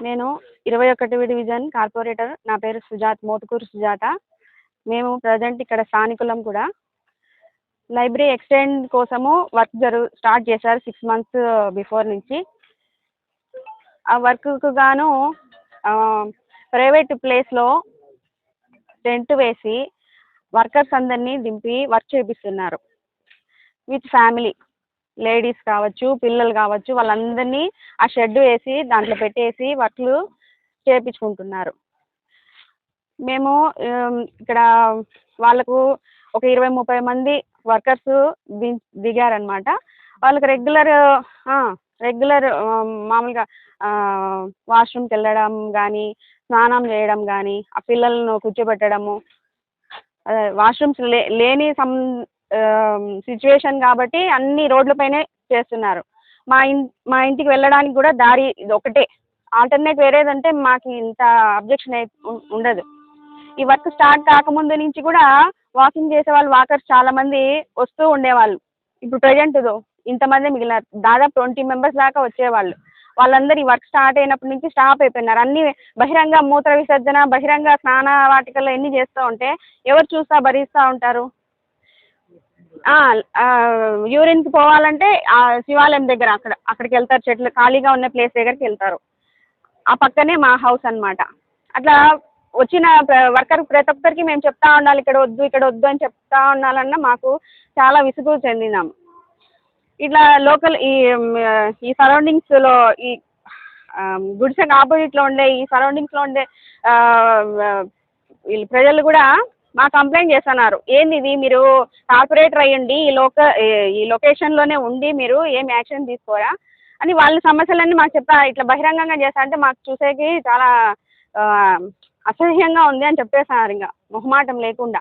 నేను ఇరవై ఒకటి డివిజన్ కార్పొరేటర్. నా పేరు సుజాత మోతుకూరు సుజాత. మేము ప్రజెంట్ ఇక్కడ స్థానికులం కూడా. లైబ్రరీ ఎక్స్టెండ్ కోసము వర్క్ జరు స్టార్ట్ చేశారు సిక్స్ మంత్స్ బిఫోర్ నుంచి. ఆ వర్క్కు గాను ప్రైవేట్ ప్లేస్లో టెంట్ వేసి వర్కర్స్ అందరినీ దింపి వర్క్ చేపిస్తున్నారు. With family. లేడీస్ కావచ్చు పిల్లలు కావచ్చు వాళ్ళందరినీ ఆ షెడ్ వేసి దాంట్లో పెట్టేసి వర్క్లు చేయించుకుంటున్నారు మేము ఇక్కడ వాళ్ళకు ఒక ఇరవై ముప్పై మంది వర్కర్స్ ది దిగారనమాట వాళ్ళకి రెగ్యులర్ రెగ్యులర్ మామూలుగా వాష్రూమ్కి వెళ్ళడం కానీ స్నానం చేయడం కానీ ఆ పిల్లలను కూర్చోబెట్టడము వాష్రూమ్స్ లే లేని సం Um, సిచ్యువేషన్ కాబట్టి అన్ని రోడ్లపైనే చేస్తున్నారు. మా ఇన్ మా ఇంటికి వెళ్ళడానికి కూడా దారి ఇది ఒకటే ఆల్టర్నేట్ వేరేదంటే మాకు ఇంత అబ్జెక్షన్ ఉండదు. ఈ వర్క్ స్టార్ట్ కాకముందు నుంచి కూడా వాకింగ్ చేసే వాళ్ళు వాకర్స్ చాలా మంది వస్తూ ఉండేవాళ్ళు. ఇప్పుడు ప్రజెంట్ ఇంతమంది మిగిలినారు. దాదాపు ట్వంటీ మెంబర్స్ దాకా వచ్చేవాళ్ళు. వాళ్ళందరూ ఈ వర్క్ స్టార్ట్ అయినప్పటి నుంచి స్టాప్ అయిపోయినారు. అన్ని బహిరంగ మూత్ర విసర్జన బహిరంగ స్నాన వాటికల్లో ఎన్ని చేస్తూ ఉంటే ఎవరు చూస్తా భరిస్తూ ఉంటారు? యూరిన్కి పోవాలంటే ఆ శివాలయం దగ్గర అక్కడ అక్కడికి వెళ్తారు చెట్లు ఖాళీగా ఉన్న ప్లేస్ దగ్గరికి వెళ్తారు. ఆ పక్కనే మా హౌస్ అన్నమాట. అట్లా వచ్చిన వర్కర్ ప్రతి ఒక్కరికి మేము చెప్తా ఉండాలి ఇక్కడ వద్దు ఇక్కడ వద్దు అని చెప్తా ఉండాలన్నా మాకు చాలా విసుగు చెందినాము ఇట్లా లోకల్ ఈ ఈ సరౌండింగ్స్లో ఈ గుడిసెకి ఆపోజిట్లో ఉండే ఈ సరౌండింగ్స్లో ఉండే వీళ్ళు ప్రజలు కూడా మా కంప్లైంట్ చేస్తున్నారు. ఏంది ఇది? మీరు కార్పొరేటర్ అయ్యండి ఈ లోక ఈ లొకేషన్లోనే ఉండి మీరు ఏం యాక్షన్ తీసుకోరా? అని వాళ్ళ సమస్యలన్నీ మాకు చెప్తా ఇట్లా బహిరంగంగా చేస్తా అంటే మాకు చూసేకి చాలా అసహ్యంగా ఉంది అని చెప్పేస్తున్నారు ఇంకా. మొహమాటం లేకుండా.